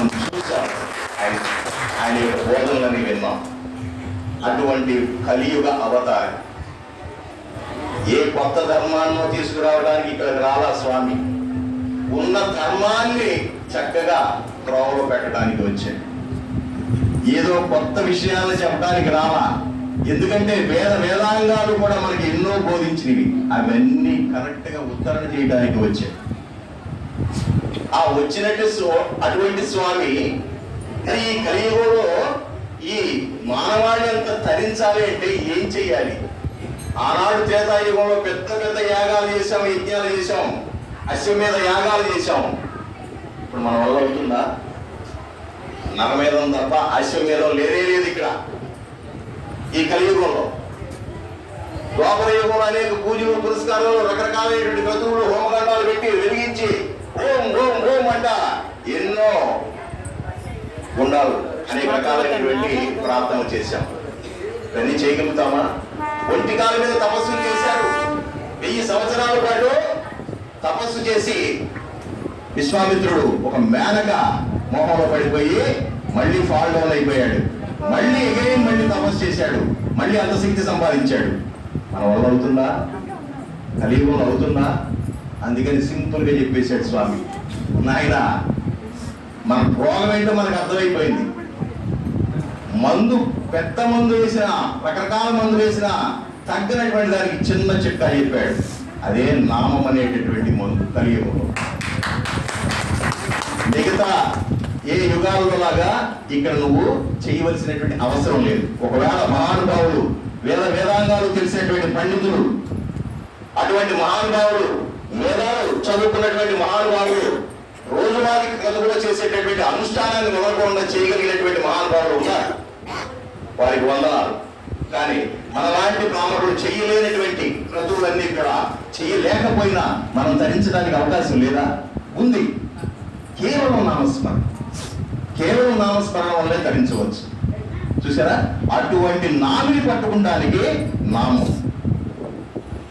మనం చూసాం ఆయన ఆయన యొక్క బోధనలని విన్నాం. అటువంటి కలియుగ అవతారం. ఏ కొత్త ధర్మాన్నో తీసుకురావడానికి ఇక్కడికి రాలా స్వామి? ఉన్న ధర్మాన్ని చక్కగా త్రోవలో పెట్టడానికి వచ్చాడు. ఏదో కొత్త విషయాలు చెప్పడానికి రాలా. ఎందుకంటే వేద వేదాంగాలు కూడా మనకి ఎన్నో బోధించినవి. అవన్నీ కరెక్ట్గా ఉత్తరణ చేయడానికి వచ్చాయి ఆ వచ్చినట్టు అటువంటి స్వామి మరి ఈ కలియుగంలో ఈ మానవాళి అంత తరించాలి అంటే ఏం చెయ్యాలి? ఆనాడు త్రేతాయుగంలో పెద్ద పెద్ద యాగాలు చేసాం యజ్ఞాలు చేశాం అశ్వమేధ యాగాలు చేశాం. ఇప్పుడు మన వల్ల అవుతుందా? నరమేధం తప్ప అశ్వమేధం లేదే లేదు ఇక్కడ. ఈ కలియుగంలో. ద్వాపర యుగంలో అనేక పూజలు పురస్కారాలు రకరకాలైనటువంటి క్రతువులు హోమగండాలు పెట్టి వెలిగించి ఓం ఓం ఓం అంట. ఎన్నో గుండాలు అనేక రకాలైనటువంటి ప్రార్థనలు చేశాం. ఇవన్నీ చేయగలుగుతామా? ఒంటి కాల మీద తపస్సులు చేశారు. వెయ్యి సంవత్సరాల పాటు తపస్సు చేసి విశ్వామిత్రుడు ఒక మేనక మోహంలో పడిపోయి మళ్ళీ ఫాల్ డౌన్ అయిపోయాడు. మళ్ళీ ఎగైన్ మళ్ళీ తపస్సు చేశాడు. మళ్ళీ అంత శక్తి సంపాదించాడు. మన వల్ల అవుతుందా కలియుగంలో అవుతుందా అందుకని సింపుల్గా చెప్పేశాడు స్వామి. నాయన మన రోగం ఏంటో మనకు అర్థమైపోయింది. మందు పెద్ద మందు వేసిన రకరకాల మందు వేసిన తగ్గినటువంటి దానికి చిన్న చిట్టా చెప్పాడు. అదే నామం అనేటటువంటి మందు కలియుగంలో. మిగతా ఏ యుగాల్లో లాగా ఇక్కడ నువ్వు చేయవలసినటువంటి అవసరం లేదు. ఒకవేళ మహానుభావుడు వేద వేదాంగాలు తెలిసినటువంటి పండితులు అటువంటి మహానుభావుడు వేదాలు చదువుకున్నటువంటి మహానుభావులు రోజువారీ కథలో చేసేటటువంటి అనుష్ఠానాన్ని మొదలకుండా చేయగలిగినటువంటి మహానుభావులు ఉన్నారు. వారికి వందనాలు. కానీ మనలాంటి బ్రాహ్మణులు చేయలేనటువంటి క్రతువులన్నీ కూడా చేయలేకపోయినా మనం ధరించడానికి అవకాశం లేదా? ఉంది. కేవలం నామస్మరణ. కేవలం నామస్మరణ వల్లే ధరించవచ్చు. చూసారా? అటువంటి నామిని పట్టుకుంటానికి నామం.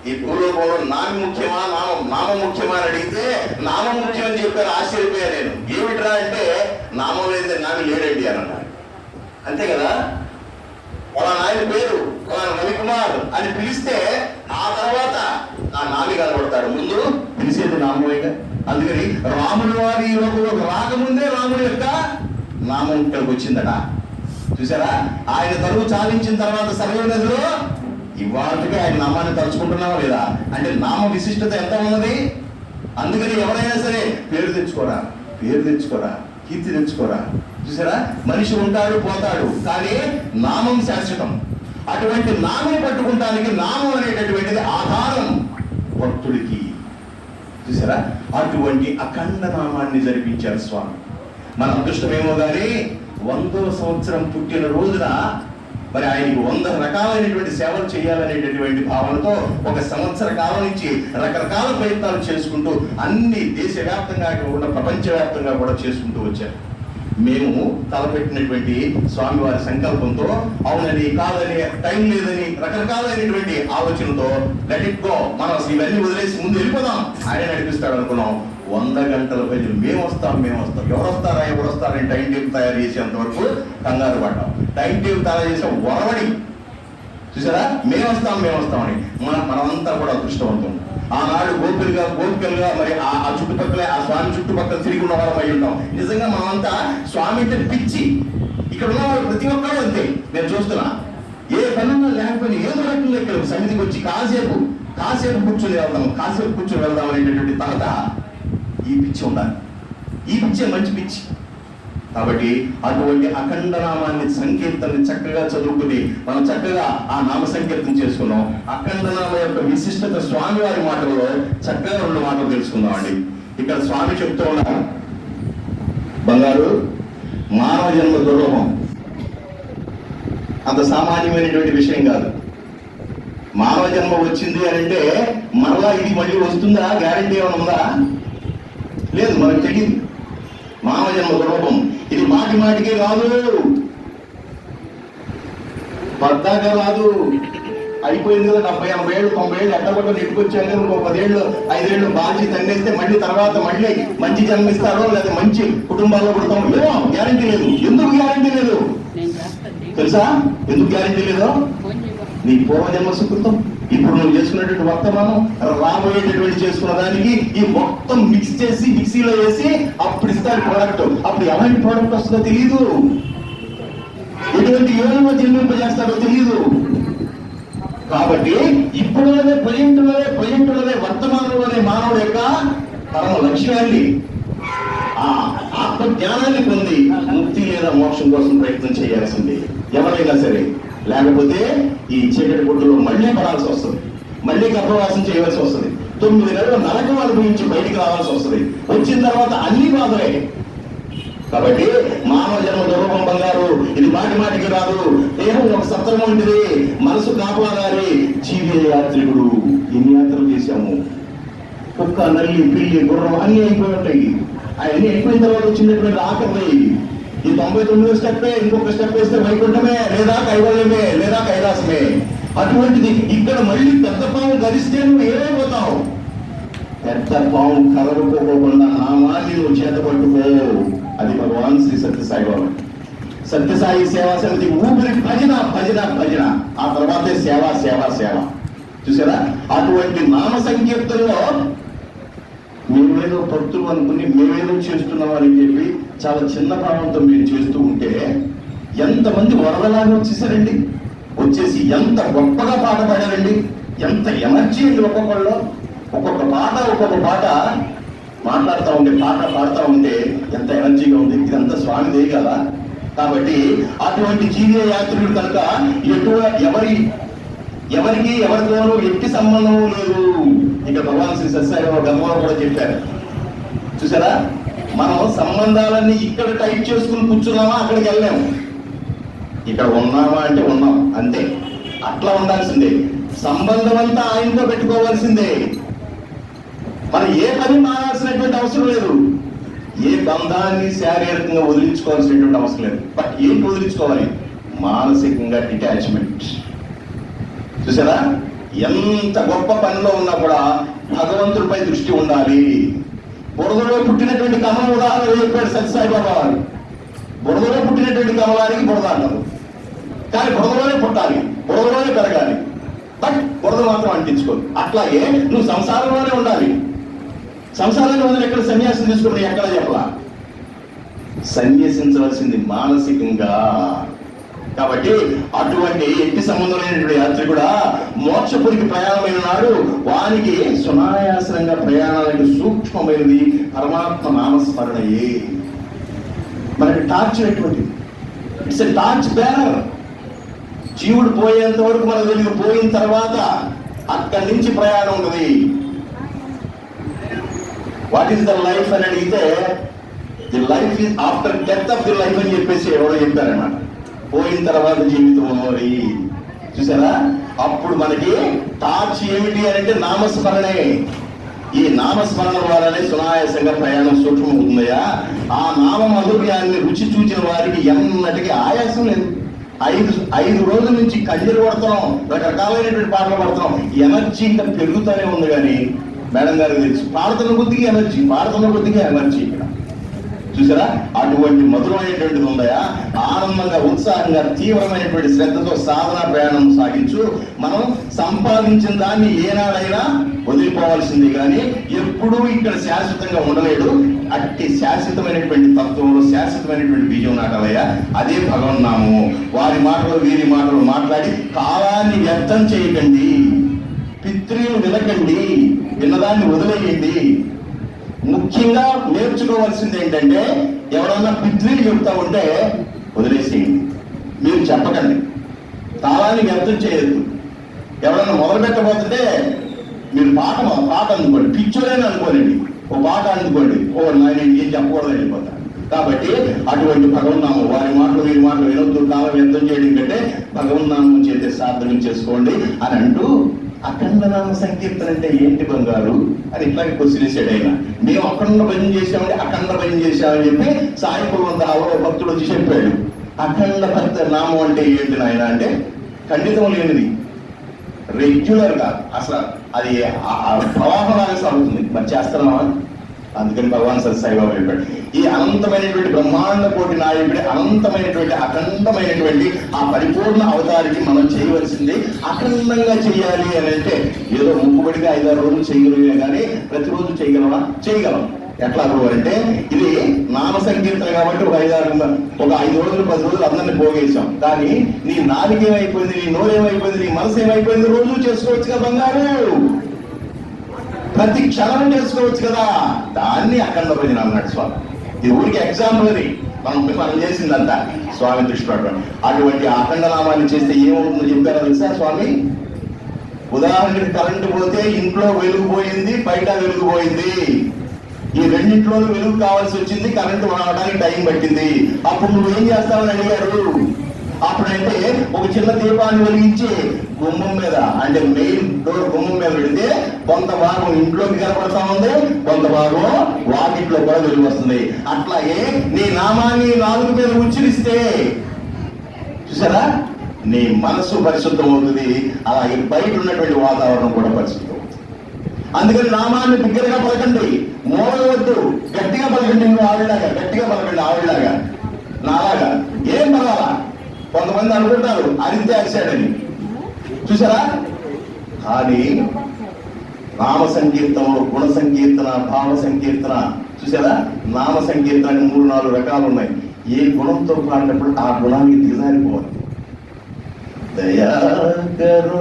ఈ పూర్వకంలో నామి ముఖ్యమా నామం నామం ముఖ్యమా అని అడిగితే నామం ముఖ్యం అని చెప్పారు ఆశ్చర్యపోయా నేను. ఏమిట్రా అంటే నామం లేదే నామి లేడండి అని అన్నాడు అంతే కదా? వాళ్ళ నాయన పేరు వాళ్ళ రవికుమార్ అని పిలిస్తే ఆ తర్వాత ఆ నామి కనబడతాడు. ముందు పిలిచేది నామమేగా? అందుకని రాముని వారి ఈ లోకంలోకి రాకముందే రాముని యొక్క నామం ఇక్కడికి వచ్చిందట. చూసారా? ఆయన తరువు చాలించిన తర్వాత సర్వ నదిలో ఇవాళకి ఆయన నామాన్ని తలుచుకుంటున్నావా లేదా? అంటే నామ విశిష్టత ఎంత ఉన్నది? అందుకని ఎవరైనా సరే పేరు తెచ్చుకోరా పేరు తెచ్చుకోరా కీర్తి తెచ్చుకోరా. చూసారా? మనిషి ఉంటాడు పోతాడు కానీ నామం శాశ్వతం. అటువంటి నామం పట్టుకుంటానికి నామం అనేటటువంటిది ఆధారం భక్తుడికి. చూసారా? అటువంటి అఖండ నామాన్ని జరిపించారు స్వామి. మన అదృష్టమేమో కానీ వందో సంవత్సరం పుట్టిన రోజున మరి ఆయనకి వంద రకాలైనటువంటి సేవలు చేయాలనేటటువంటి భావనతో ఒక సంవత్సర కాలం నుంచి రకరకాల ప్రయత్నాలు చేసుకుంటూ అన్ని దేశవ్యాప్తంగా కాకుండా ప్రపంచవ్యాప్తంగా కూడా చేసుకుంటూ వచ్చారు. మేము తలపెట్టినటువంటి స్వామివారి సంకల్పంతో అవునని కాదని టైం లేదని రకరకాలైనటువంటి ఆలోచనతో లెట్ ఇట్ గో మనం ఇవన్నీ వదిలేసి ముందు వెళ్ళిపోదాం. ఆయన నడిపిస్తాడు అనుకున్నాం. వంద గంటల ప్రజలు మేము వస్తాం మేము వస్తాం. ఎవరు వస్తారా ఎవరు వస్తారని టైం టేబుల్ తయారు చేసేంత వరకు కంగారు పడ్డాం. టైం టేబుల్ తయారు చేసే వరవడి. చూసారా? మేము వస్తాం మేము వస్తామని మన మనమంతా కూడా అదృష్టవంతం ఆనాడు గోపికలుగా గోపికలుగా మరి ఆ చుట్టుపక్కల ఆ స్వామి చుట్టుపక్కల తిరిగి ఉన్న వాళ్ళం అయి ఉంటాం. నిజంగా మనమంతా స్వామి అంటే పిచ్చి. ఇక్కడ ఉన్న వాళ్ళు ప్రతి ఒక్కరు అంతే. నేను చూస్తున్నా. ఏ పనుల్లో లేకపోయినా ఏదో రకంగా ఇక్కడ సన్నిధికి వచ్చి కాసేపు కాసేపు కూర్చొని వెళ్దాం కాసేపు కూర్చొని వెళ్దాం అనేటటువంటి తలత ఈ పిచ్చి ఉండాలి. ఈ పిచ్చే మంచి పిచ్చి. కాబట్టి అటువంటి అఖండ నామాన్ని సంకీర్తనని చక్కగా చదువుకుని మనం చక్కగా ఆ నామ సంకీర్తన చేసుకున్నాం. అఖండ నామ యొక్క విశిష్టత స్వామి వారి మాటల్లో చక్కగా రెండు మాటలు తెలుసుకుందాం అండి ఇక్కడ స్వామి చెప్తూ ఉన్నా బంగారు మానవ జన్మ దుర్లభం. అంత సామాన్యమైనటువంటి విషయం కాదు. మానవ జన్మ వచ్చింది అని అంటే మరలా ఇది మళ్ళీ వస్తుందా? గ్యారంటీ ఏమైనా ఉందా? లేదు మనకు తెలియదు మానవ జన్మ దుర్లభం ఇది మాటి మాటికి రాదు. పద్దాక రాదు. అయిపోయింది కదా డెబ్బై ఎనభై ఏళ్ళు తొంభై ఏళ్ళు ఎక్కడ కొట్ట నెట్టుకొచ్చాను ఇంకో పదేళ్ళు ఐదేళ్ళు బాల్చి తండేస్తే మళ్ళీ తర్వాత మళ్ళీ మంచి జన్మిస్తారో లేదా మంచి కుటుంబాల్లో పుడతాం ఏమో గ్యారంటీ లేదు. ఎందుకు గ్యారంటీ లేదు? తెలుసా? ఎందుకు గ్యారంటీ లేదు? నీ పూర్వజన్మ సుకృతం. ఇప్పుడు నువ్వు చేసుకున్నటువంటి వర్తమానం రాబోయేటటువంటి చేసుకున్న దానికి ఈ మొత్తం మిక్స్ చేసి మిక్సీలో వేసి అప్పుడు ఇస్తారు ప్రోడక్ట్ అప్పుడు ఎలాంటి ప్రోడక్ట్ వస్తుందో తెలియదు ఎటువంటి యోగంలో జన్మింపజేస్తారో తెలియదు కాబట్టి ఇప్పుడులోనే ప్రజెంట్లోనే ప్రజెంట్లోనే వర్తమానంలోనే మానవుడు యొక్క పరమ లక్ష్యాన్ని ఆ ఆత్మ జ్ఞానాన్ని పొంది ముక్తి లేదా మోక్షం కోసం ప్రయత్నం చేయాల్సింది. ఎవరైనా సరే లేకపోతే ఈ చీకటి గుడ్డలో మళ్ళీ పడాల్సి వస్తుంది. మళ్ళీ గర్భవాసం చేయవలసి వస్తుంది. తొమ్మిది నెలలు నరకం అనుభవించి బయటికి రావాల్సి వస్తుంది. వచ్చిన తర్వాత అన్ని బాధలే. కాబట్టి మానవ జన్మ దుర్లభం బంగారు. ఇది మాటి మాటికి రాదు. దేహం ఒక సత్రం వంటిది మనసు కాపాడాలి. జీవే యాత్రికుడు. ఎన్ని యాత్రలు చేశాము? కుక్క నల్లి పిల్లి గుర్రం అన్ని అయిపోయి ఉంటాయి. అవన్నీ అయిపోయిన తర్వాత వచ్చినటువంటి ఆకలి ఈ తొంభై తొమ్మిదో స్టెప్ ఇంకొక స్టెప్ వేస్తే వైకుంఠమే లేదా కైవల్యమే లేదా కైలాసమే. అటువంటిది ఇక్కడ మళ్ళీ పెద్ద పాము గరిస్తే నువ్వు ఏమైపోతావు? పెద్ద పాము కలవకోకుండా నామాన్ని నువ్వు చేత పట్టుకో. అది భగవాన్ శ్రీ సత్యసాయి బాబా సత్యసాయి సేవా సమితి ఊపిరి భజన భజన భజన. ఆ తర్వాతే సేవ సేవ సేవ. చూసారా? అటువంటి నామ సంకీర్తనలో మేమేదో భక్తులు అనుకుని మేమేదో చేస్తున్నాం అని చెప్పి చాలా చిన్న భావంతో మీరు చేస్తూ ఉంటే ఎంతమంది వరదలాగా వచ్చేసారండి? వచ్చేసి ఎంత గొప్పగా పాట పాడారండి ఎంత ఎనర్జీ అండి ఒక్కొక్కళ్ళు ఒక్కొక్క పాట ఒక్కొక్క పాట మాట్లాడుతూ ఉంటే పాట పాడుతూ ఉంటే ఎంత ఎనర్జీగా ఉంది? ఇదంతా స్వామిదే కదా? కాబట్టి అటువంటి జీవన యాత్రికుడు కనుక ఎటు ఎవరి ఎవరికి ఎవరితోనూ ఎట్టి సంబంధం లేదు. ఇక భగవాన్ శ్రీ సత్యసాయిబాబా గతంలో కూడా చెప్పారు. చూసారా? మనం సంబంధాలన్నీ ఇక్కడ టైప్ చేసుకుని కూర్చున్నామా? అక్కడికి వెళ్ళాము ఇక్కడ ఉన్నామా అంటే ఉన్నాం అంతే. అట్లా ఉండాల్సిందే. సంబంధం అంతా ఆయనతో పెట్టుకోవాల్సిందే. మనం ఏ పని మారాల్సినటువంటి అవసరం లేదు. ఏ బంధాన్ని శారీరకంగా వదిలించుకోవాల్సినటువంటి అవసరం లేదు. బట్ ఏంటి వదిలించుకోవాలి? మానసికంగా డిటాచ్మెంట్. చూసారా? ఎంత గొప్ప పనిలో ఉన్నా కూడా భగవంతుడిపై దృష్టి ఉండాలి. బురదలో పుట్టినటువంటి కమల ఉదాహరణ చెప్పాడు సత్యసాయిబాబా వారు. బురదలో పుట్టినటువంటి కమలానికి బురద అంటారు. కానీ బురదలోనే పుట్టాలి బురదలోనే పెరగాలి. బట్ బురద మాత్రం అంటించుకోదు అట్లాగే నువ్వు సంసారంలోనే ఉండాలి. సంసారాన్ని వదిలి ఎక్కడ సన్యాసం తీసుకుని ఎక్కడ చెప్పలా? సన్యసించవలసింది మానసికంగా. కాబట్టి అటువంటి ఎట్టి సంబంధం లేనటువంటి యాత్రి కూడా మోక్షపురికి ప్రయాణమైన నాడు వానికి సునాయాసనంగా ప్రయాణానికి సూక్ష్మమైనది పరమాత్మ నామస్మరణయే. మనకి టార్చ్ ఎటువంటి ఇట్స్ ఎ టార్చ్ బ్యానర్. జీవుడు పోయేంత వరకు మన తెలియదు. పోయిన తర్వాత అక్కడి నుంచి ప్రయాణం ఉన్నది వాట్ ఈస్ ద లైఫ్ అని అడిగితే the life is after death of the life అని చెప్పేసి ఎవరో చెప్పారన్నమాట. పోయిన తర్వాత జీవితం మరి. చూసారా? అప్పుడు మనకి టార్చ్ ఏమిటి అని అంటే నామస్మరణే. ఈ నామస్మరణ ద్వారానే సునాయాసంగా ప్రయాణం సూక్ష్మవుతుందయ్యా ఆ నామ మధుర్యాన్ని రుచి చూచిన వారికి ఎన్నటికీ ఆయాసం లేదు. ఐదు ఐదు రోజుల నుంచి కంజలు పడుతున్నాం రకరకాలైనటువంటి పాటలు పడుతున్నాం. ఎనర్జీ ఇంకా పెరుగుతూనే ఉంది కానీ మేడం గారికి తెలుసు. పాడుతున్న కొద్దిగా ఎనర్జీ పాడుతున్న కొద్దిగా ఎనర్జీ ఇక్కడ. చూసారా? అటువంటి మధురమైనటువంటిది ఉందయా ఆనందంగా ఉత్సాహంగా తీవ్రమైనటువంటి శ్రద్ధతో సాధన ప్రయాణం సాగించు. మనం సంపాదించిన దాన్ని ఏనాడైనా వదిలిపోవాల్సింది కానీ ఎప్పుడూ ఇక్కడ శాశ్వతంగా ఉండలేడు. అట్టి శాశ్వతమైనటువంటి తత్వంలో శాశ్వతమైనటువంటి బీజం నాటాలయ్యా. అదే భగవన్నాము వారి మాటలు వీరి మాటలు మాట్లాడి కాలాన్ని వ్యర్థం చేయకండి. పిత్రీలు వినకండి విన్నదాన్ని వదిలేయండి. ముఖ్యంగా నేర్చుకోవాల్సింది ఏంటంటే ఎవరన్నా పిద్వీలు చెప్తా ఉంటే వదిలేసేయండి. మీరు చెప్పకండి. తాళాన్ని వ్యర్థం చేయొద్దు. ఎవరన్నా మొదలు పెట్టబోతుంటే మీరు పాట పాట అందుకోండి పిక్చరైనా అనుకోనండి. ఓ పాట అందుకోండి ఓ నాయన ఏం చెప్పకూడదు వెళ్ళిపోతా కాబట్టి అటువంటి భగవన్నామం వారి మాటలు వీరి మాటలు వినొద్దు. కాలం వ్యర్థం చేయడం కంటే భగవన్నామం చేసే సాధనం చేసుకోండి అని అంటూ అఖండ నామ సంకీర్తన అంటే ఏంటి బంగారు? అని ఇట్లాగే క్వశ్చన్ వేసాడు ఆయన. మేము అఖండ భయం చేసామని అఖండ భయం చేశామని చెప్పి సాయిపురం అవరో భక్తుడు వచ్చి చెప్పాడు. అఖండ భక్త నామం అంటే ఏంటి నాయన అంటే ఖండితం లేనిది. రెగ్యులర్గా అసలు అది ఆ- ప్రవాహంలాగా సాగుతుంది. మరి చేస్తున్నామా అందుకని భగవాన్ సత్సాయిబాబు చెప్పాడు. ఈ అనంతమైనటువంటి బ్రహ్మాండ కోటి నాయకుడి అనంతమైనటువంటి అఖండమైనటువంటి ఆ పరిపూర్ణ అవతారికి మనం చేయవలసింది అఖండంగా చేయాలి అని అంటే ఏదో ముక్కుబడిగా ఐదారు రోజులు చేయగలిగే కానీ ప్రతిరోజు చేయగలమా? చేయగలం. ఎట్లా అంటే ఇది నామ సంకీర్తన కాబట్టి ఒక ఐదారు ఒక ఐదు రోజులు పది రోజులు అందరిని పోగేశాం. కానీ నీ నాలుగేమైపోయింది నీ నోరేమైపోయింది నీ మనసు ఏమైపోయింది రోజు చేసుకోవచ్చు కదా బంగారు! ప్రతి క్షణం చేసుకోవచ్చు కదా. దాన్ని అఖండ భజన అన్నాడు స్వామి. ఇది ఊరికి ఎగ్జాంపుల్ అది మనం మనం చేసిందంతా స్వామి దృష్టి అటువంటి అఖండ నామాన్ని చేస్తే ఏమవుతుందో చెప్పారో తెలుసా స్వామి? ఉదాహరణకి కరెంటు పోతే ఇంట్లో వెలుగు పోయింది బయట వెలుగు పోయింది. ఈ రెండింటిలోనూ వెలుగు కావాల్సి వచ్చింది కరెంటు రావడానికి టైం పట్టింది. అప్పుడు నువ్వేం చేస్తావని అడిగారు? అప్పుడంటే ఒక చిన్న దీపాన్ని వెలిగించి గుమ్మం మీద అంటే మెయిన్ డోర్ గుమ్మం మీద పెడితే కొంత భాగం ఇంట్లోకి కనపడతా ఉంది కొంత భాగం వాకిట్లో కూడా వెలుగు వస్తుంది. అట్లాగే నీ నామాన్ని నాలుగు మీద ఉచ్చరిస్తే చూసారా? నీ మనసు పరిశుద్ధం అవుతుంది. అలాగే బయట ఉన్నటువంటి వాతావరణం కూడా పరిశుద్ధం అవుతుంది. అందుకని నామాన్ని బిగ్గరగా పలకండి. మూడవద్దు గట్టిగా పలకండి నువ్వు ఆవిడలాగా గట్టిగా పలకండి ఆవిడలాగా. నాలాగా. ఏం పలాలా కొంతమంది అనుకుంటారు అరిస్తే అరిశాడని. చూసారా కానీ నామ సంకీర్తనలో గుణ సంకీర్తన భావ సంకీర్తన చూసారా నామ సంకీర్తన అని మూడు నాలుగు రకాలు ఉన్నాయి. ఏ గుణంతో పాడినప్పుడు ఆ గుణానికి దిగజారిపోవాలి. దయా భగవాన్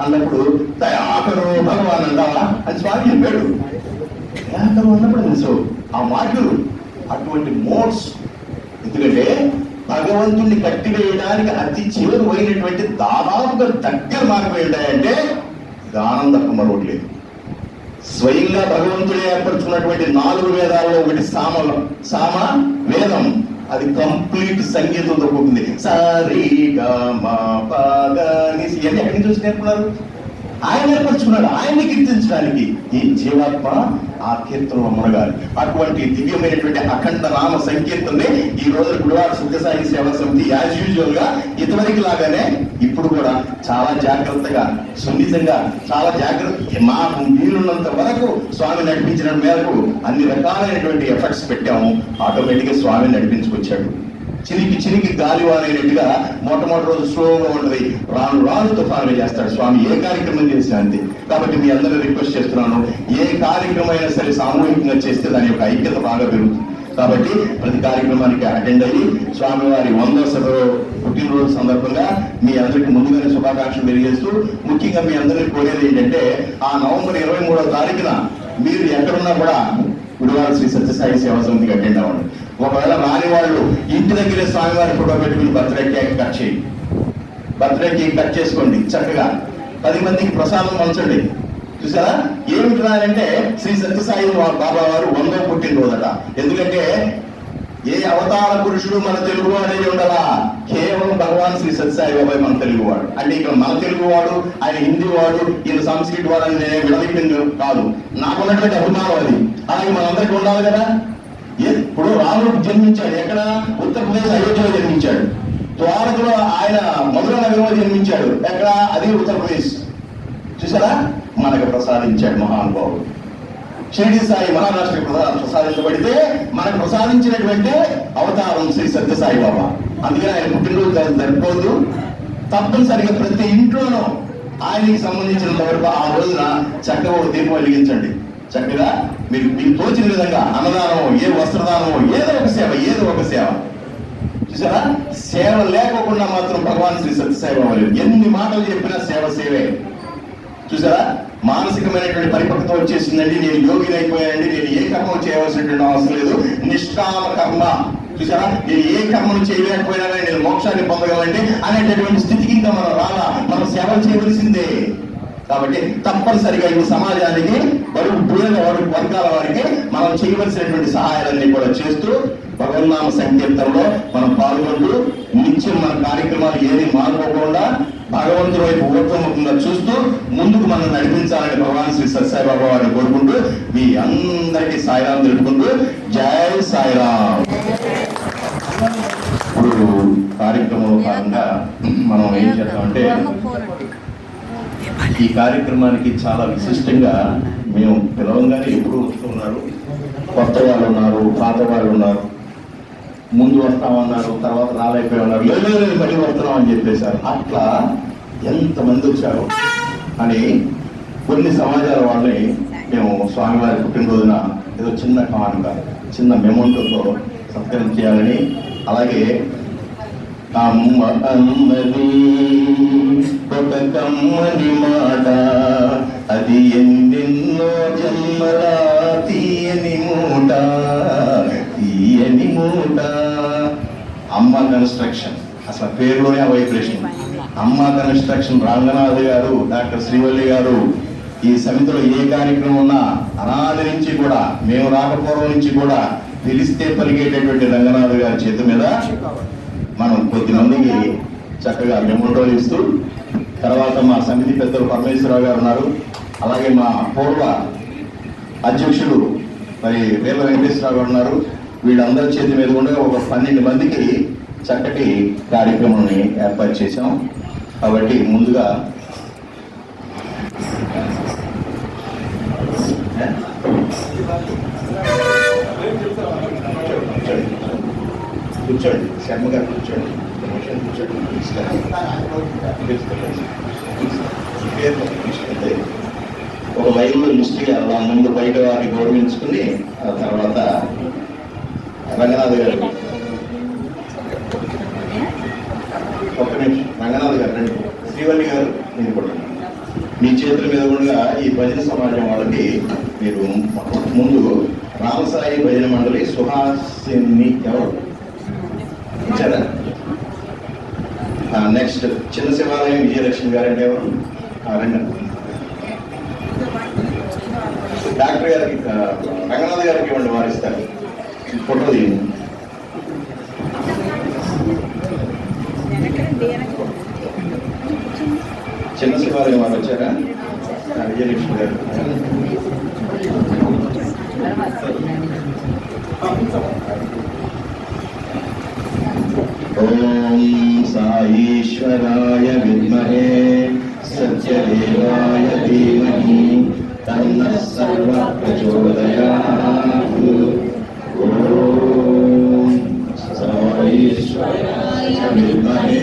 అన్నప్పుడు దయాకరో భగవాన్ అంటావా? అని స్వామి చెప్పాడు. దయాకరు అన్నప్పుడు ఆ మార్కులు అటువంటి మోడ్స్ ఎందుకంటే భగవంతుణ్ణి కట్టివేయడానికి అతి చివరి పోయినటువంటి దాదాపుగా దగ్గర మార్గం ఏంటంటే దానం తప్ప మరొకటి లేదు. స్వయంగా భగవంతుడే ఏర్పరచుకున్నటువంటి నాలుగు వేదాల్లో ఒకటి సామ సామ వేదం. అది కంప్లీట్ సంగీతంతో కూడింది సరి మా మ ఎక్కడి నుంచి వచ్చి ఆయన ఏర్పరచుకున్నాడు. ఆయన్ని కీర్తించడానికి ఈ జీవాత్మ ఆ కీర్తనలో మునగాలి. అటువంటి దివ్యమైనటువంటి అఖండ నామ సంకీర్తనే ఈ రోజు గురువారు సత్యసాయి సేవా సమితి యాజ్ యూజువల్గా ఇదివరకు లాగానే ఇప్పుడు కూడా చాలా జాగ్రత్తగా సున్నితంగా చాలా జాగ్రత్త మాకు వీలున్నంత వరకు స్వామి నడిపించిన మేరకు అన్ని రకాలైనటువంటి ఎఫర్ట్స్ పెట్టాము. ఆటోమేటిక్గా స్వామి నడిపించుకొచ్చాడు. చినికి చినికి గాలివానైనట్టుగా మొట్టమొదటి రోజు స్లోగా ఉంటుంది. రాను రాను తుఫాను చేస్తాడు స్వామి. ఏ కార్యక్రమం చేసినా అంతే. కాబట్టి మీ అందరూ రిక్వెస్ట్ చేస్తున్నాను ఏ కార్యక్రమం అయినా సరే సామూహికంగా చేస్తే దాని యొక్క ఐక్యత బాగా పెరుగుతుంది. కాబట్టి ప్రతి కార్యక్రమానికి అటెండ్ అయ్యి స్వామివారి వందో సభలో పుట్టినరోజు సందర్భంగా మీ అందరికి ముందుగానే శుభాకాంక్షలు తెలియజేస్తూ ముఖ్యంగా మీ అందరినీ కోరేది ఏంటంటే ఆ నవంబర్ ఇరవై మూడో తారీఖున మీరు ఎక్కడున్నా కూడా గుడివాడ శ్రీ సత్యసాయి సేవా సమితికి అటెండ్ అవ్వండి. ఒకవేళ రాని వాళ్ళు ఇంటి దగ్గరే స్వామివారి ఫోటో పెట్టుకుని బర్త్డే కేక్ కట్ చేయండి బర్త్డే కేక్ కట్ చేసుకోండి చక్కగా. పది మందికి ప్రసాదం పంచండి. చూసారా? ఏమిటి అంటే శ్రీ సత్యసాయి బాబా వారు వందో పుట్టినరోజట. ఎందుకంటే ఏ అవతార పురుషుడు మన తెలుగు అనేది ఉండలా? కేవలం భగవాన్ శ్రీ సత్యసాయి బాబాయ్ మన తెలుగువాడు. అంటే ఇక్కడ మన తెలుగువాడు ఆయన హిందీ వాడు ఈయన సంస్కృతి వాడు అని నేను విడదీపింది కాదు. నాకున్నటువంటి అభిమానం అది. అలాగే మనందరికీ ఉండాలి కదా? ఇప్పుడు రాముడు జన్మించాడు. ఎక్కడ? ఉత్తరప్రదేశ్ అయోధ్యలో జన్మించాడు. ద్వారకలో ఆయన మధుర నగరంలో జన్మించాడు. ఎక్కడ? అది ఉత్తరప్రదేశ్. చూసారా? మనకు ప్రసాదించాడు మహానుభావుడు. షిరిడి సాయి మహారాష్ట్ర ప్రసా- ప్రసాదించబడితే మనకు ప్రసాదించినటువంటి అవతారం శ్రీ సత్యసాయి బాబా. అందుకని ఆయన పుట్టినరోజు జరుపుకోవద్దు. తప్పనిసరిగా ప్రతి ఇంట్లోనూ ఆయనకి సంబంధించినంత వరకు ఆ రోజున చక్కగా దీపం వెలిగించండి. చక్కగా మీరు మీకు తోచిన విధంగా అన్నదానమో ఏ వస్త్రదానమో ఏదో ఒక సేవ ఏదో ఒక సేవ. చూసారా? సేవ లేకోకుండా మాత్రం భగవాన్ శ్రీ సత్యసాయి బాబా లేదు ఎన్ని మాటలు చెప్పినా సేవ సేవే. చూసారా? మానసికమైనటువంటి పరిపక్వత వచ్చేసిందండి. నేను యోగిని అయిపోయానండి. నేను ఏ కర్మ చేయవలసినటువంటి అవసరం లేదు. నిష్కామ కర్మ. చూసారా? నేను ఏ కర్మను చేయలేకపోయినా నేను మోక్షాన్ని పొందగలండి అనేటటువంటి స్థితికి ఇంకా మనం రాలా. మనం సేవ చేయవలసిందే. కాబట్టి తప్పనిసరిగా ఈ సమాజానికి బరువు పేద వర్గాల వారికి మనం చేయవలసినటువంటి సహాయాలన్నీ కూడా చేస్తూ భగవన్నామ సంకీర్తనలో మనం పాల్గొంటూ నిత్యం మన కార్యక్రమాలు ఏది మానుకోకుండా భగవంతుడి వైపు ఊర్ధముఖంగా చూస్తూ ముందుకు మనం నడిపించాలని భగవాన్ శ్రీ సత్యసాయిబాబా వారిని కోరుకుంటూ మీ అందరికీ సాయిరాం తెలుపుకుంటూ జై సాయిరాం. ఇప్పుడు కార్యక్రమంలో భాగంగా ఏం చేద్దామంటే ఈ కార్యక్రమానికి చాలా విశిష్టంగా మేము పిలవంగానే ఎప్పుడు వస్తున్నారు. కొత్త వాళ్ళు ఉన్నారు పాత వాళ్ళు ఉన్నారు. ముందు వస్తామన్నారు తర్వాత రాలేకపోయి ఉన్నారు లేదు లేదు, మళ్ళీ వస్తున్నాం అని చెప్పేశారు. అట్లా ఎంతమంది వచ్చారు అని కొన్ని సమాజాల వాళ్ళని మేము స్వామివారి పుట్టినరోజున ఏదో చిన్న కానుక చిన్న మెమోంటోతో సత్కరణ చేయాలని అలాగే అమ్మ అమ్మది ఒక కమ్మని మాట అది ఎన్నెన్నో జన్మల తీయని మూట తీయని మూట. అమ్మ కన్స్ట్రక్షన్ అసలు పేరులోనే ఆ వైబ్రేషన్. అమ్మ కన్స్ట్రక్షన్ రంగనాథ్ గారు డాక్టర్ శ్రీవల్లి గారు ఈ సమితిలో ఏ కార్యక్రమం ఉన్నా అనాది నుంచి కూడా మేము రాకపోవడం నుంచి కూడా పిలిస్తే పలికేటటువంటి రంగనాథ్ గారి చేతి మీద మనం కొద్ది మందికి చక్కగా మెమోటోలు ఇస్తూ తర్వాత మా సమితి పెద్దలు పరమేశ్వరరావు గారు ఉన్నారు. అలాగే మా పూర్వ అధ్యక్షుడు మరి వేల వెంకటేశ్వరరావు గారు ఉన్నారు. వీళ్ళందరి చేతి మీద ఉండగా ఒక పన్నెండు మందికి చక్కటి కార్యక్రమాన్ని ఏర్పాటు చేశాం. కాబట్టి ముందుగా కూర్చోండి. కూర్చోండి శర్మ గారు కూర్చోండి మోషన్ కూర్చోండి ఒక లైన్లో లిస్ట్గా అలా ముందు బయట వారిని గౌరవించుకుని ఆ తర్వాత రంగనాథ్ గారు. ఒక్క నిమిషం రంగనాథ్ గారు రండి. శ్రీవల్లి గారు మీరు కూడా మీ చేతుల మీద కూడా ఈ భజన సమాజం వాళ్ళకి మీరు ముందు రామసాయి భజన మండలి సుహాసిని ఎవరు? నెక్స్ట్ చిన్న శివాలయం విజయలక్ష్మి గారు అంటే ఎవరు? ఆ, రండి. డాక్టర్ గారికి రంగనాథ్ గారికి ఇవ్వండి మారిస్తారు ఫోటో తీయండి. చిన్న శివాలయం వారు వచ్చారా? విజయలక్ష్మి గారు. ఓం సాయేశ్వరాయ విద్మహే సత్యదేవాయ ధీమహి తన్న సర్వ ప్రచోదయాత్ ఓం సాయేశ్వరాయ విద్మహే.